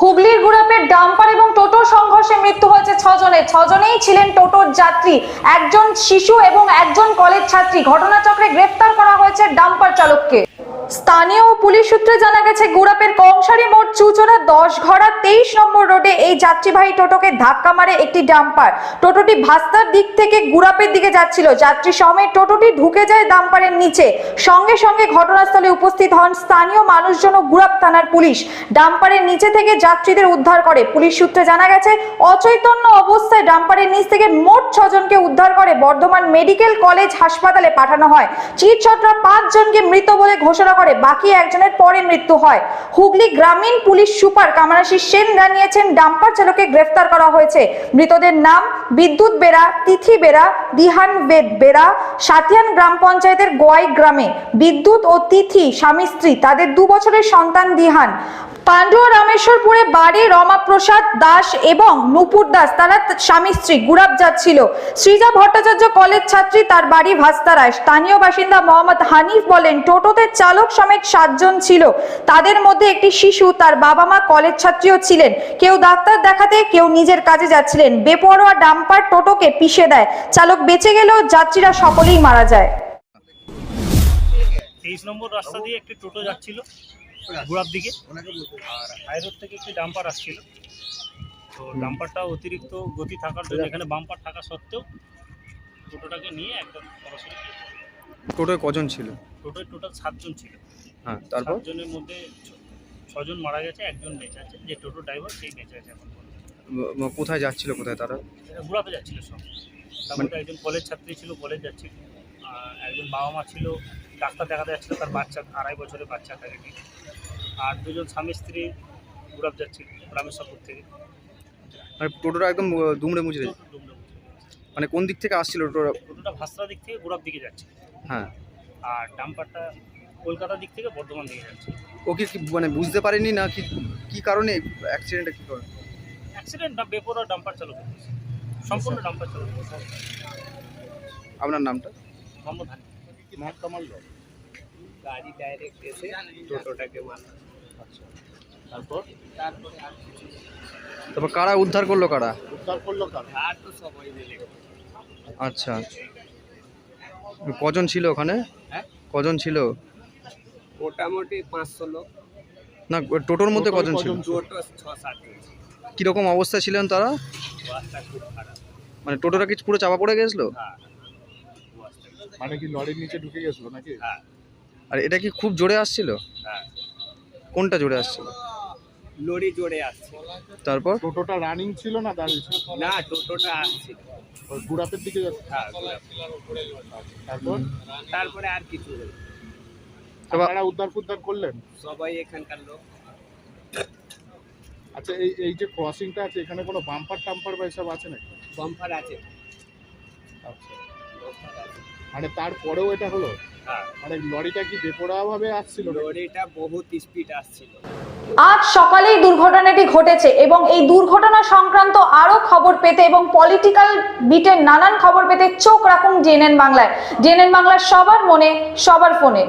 হুগলির গুড়াপের ডাম্পার এবং টোটোর সংঘর্ষে মৃত্যু হয়েছে ছজনের। ছজনেই ছিলেন টোটোর যাত্রী। একজন শিশু এবং একজন কলেজ ছাত্রী। ঘটনাচক্রে গ্রেফতার করা হয়েছে ডাম্পার চালককে। স্থানীয় পুলিশ সূত্রে জানা গেছে, গুড়াপের কংসারি মোড় চুচড়া দশ ঘড়া তেইশ নম্বর রোডে এই যাত্রীবাহী টোটোকে ধাক্কা মারে একটি ডাম্পার। টোটোটি ভাস্তার দিক থেকে গুড়াপের দিকে যাচ্ছিল। যাত্রী সমেত টোটোটি ঢুকে যায় ডাম্পারের নিচে। সঙ্গে সঙ্গে ঘটনাস্থলে উপস্থিত হন স্থানীয় মানুষজন ও গুড়াপ থানার পুলিশ। ডাম্পারের নিচে থেকে যাত্রীদের উদ্ধার করে। পুলিশ সূত্রে জানা গেছে, অচৈতন্য অবস্থায় ডাম্পারের নিচ থেকে মোট ছজনকে উদ্ধার করে বর্ধমান মেডিকেল কলেজ হাসপাতালে পাঠানো হয়। চিকিৎসকরা পাঁচজনকে মৃত বলে ঘোষণা করে, বাকি একজনের পরে মৃত্যু হয়। হুগলি গ্রামীণ পুলিশ সুপার কামারাশি সেন জানিয়েছেন, ডাম্পার চালকে গ্রেফতার করা হয়েছে। মৃতদের নাম বিদ্যুৎ বেড়া, তিথি বেড়া, দিহান বেদ বেড়া সাতিয়ান গ্রাম পঞ্চায়েতের গোয়াই গ্রামে। বিদ্যুৎ ও তিথি, স্বামী স্ত্রী, তাদের দু বছরের সন্তান দিহান। পাণ্ডুয়া রামেশ্বরপুরে বাড়ি রমাপ্রসাদ দাস এবং নুপুর দাস, তারা স্বামী স্ত্রী গুড়াপ যাচ্ছিল সৃজা ভট্টাচার্য কলেজ ছাত্রী, তার বাড়ি ভাস্তারায় স্থানীয় বাসিন্দা মোহাম্মদ হানিফ বলেন, টোটোতে চালক সমেত সাতজন ছিল। তাদের মধ্যে একটি শিশু, তার বাবা মা কলেজ ছাত্রীও ছিলেন। কেউ ডাক্তার দেখাতে, কেউ নিজের কাজে যাচ্ছিলেন। বেপরোয়া ডাম্পার টোটোকে পিষে দেয়। চালক বেঁচে গেলেও যাত্রীরা সকলেই মারা যায়। তেইশ নম্বর রাস্তা দিয়ে একটি টোটো যাচ্ছিল। গোড়ার দিকে। আর হাইরোড থেকে একটি ডাম্পার আসছিল। তো ডাম্পারটা অতিরিক্ত গতি থাকার জন্য এখানে বাম্পার থাকা সত্ত্বেও টোটোটাকে নিয়ে একদম সরাসরি টোটোয় কজন ছিল? টোটোয় টোটাল সাতজন ছিল। হ্যাঁ তারপর? সাতজনের মধ্যে ছ- ছজন মারা গেছে একজন বেঁচে আছে। যে টোটো ড্রাইভার সেই বেঁচে আছে এখন কোথায় যাচ্ছিল কোথায় তারা? ঘোরাতে যাচ্ছিল সব। তার মধ্যে একজন কলেজ ছাত্রী ছিল কলেজ যাচ্ছিল। একজন বাবা মা ছিল ডাক্তার দেখাতে যাচ্ছিল তার বাচ্চা আড়াই বছরের বাচ্চা তাকে নিয়ে। আর দুজন স্বামী স্ত্রী গুড়াপ যাচ্ছিল রামেশ্বরপুর থেকে। মানে টোটোটা একদম দুমড়ে মুচড়ে। মানে কোন দিক থেকে আসছিল টোটোটা টোটোটা ভাস্তা দিক থেকে গুড়াপ দিকে যাচ্ছে। হ্যাঁ। আর ডাম্পারটা কলকাতা দিক থেকে বর্ধমান দিকে যাচ্ছে। ও কি মানে বুঝতে পারেনি না কি কি কারণে অ্যাক্সিডেন্টটা কী কারণে অ্যাক্সিডেন্ট না বেপরোয়া ডাম্পার হয়েছে। সম্পূর্ণ ডাম্পার চালক হয়েছে। আপনার নামটা? তারপর কিছু কারা উদ্ধার করল কারা? আচ্ছা। কজন ছিল ওখানে? কজন ছিল? মোটামুটি পাঁচশো লোক না, টোটোর মধ্যে কজন ছিল। কীরকম অবস্থা ছিলেন তারা? মানে টোটোটা কি পুরো চাপা পড়ে গেছিল? মানে কি লরির নিচে ঢুকে গেছিল নাকি? হ্যাঁ। আর এটা কি খুব জোরে আসছিল? হ্যাঁ। কোনটা জোরে আসছিল? লরি জোরে আসছে। তারপর? টোটোটা রানিং ছিল না দাঁড়িয়ে ছিল না টোটোটা আসছে ওই গুড়াপের দিকে যাচ্ছে? হ্যাঁ তারপর? তারপরে আর কিছু তারপর- আপনারা উদ্ধার ফুদ্ধার করলেন? সবাই এখানকার লোক। আচ্ছা এই এই যে ক্রসিংটা আছে এখানে কোনো বাম্পার টাম্পার বা এসব আছে নাকি? বাম্পার আছে। আচ্ছা। বাম্পার আছে। মানে তারপরেও এটা হলো? হ্যাঁ। মানে লরিটা কি বেপরোয়া ভাবে আসছিল লরিটা বহুত স্পিড আসছিল। আজ সকালেই দুর্ঘটনাটি ঘটেছে এবং এই দুর্ঘটনা সংক্রান্ত আরও খবর পেতে এবং পলিটিক্যাল বিটের নানান খবর পেতে চোখ রাখুন জেনেন বাংলায়। জেনেন বাংলার সবার মনে সবার ফোনে।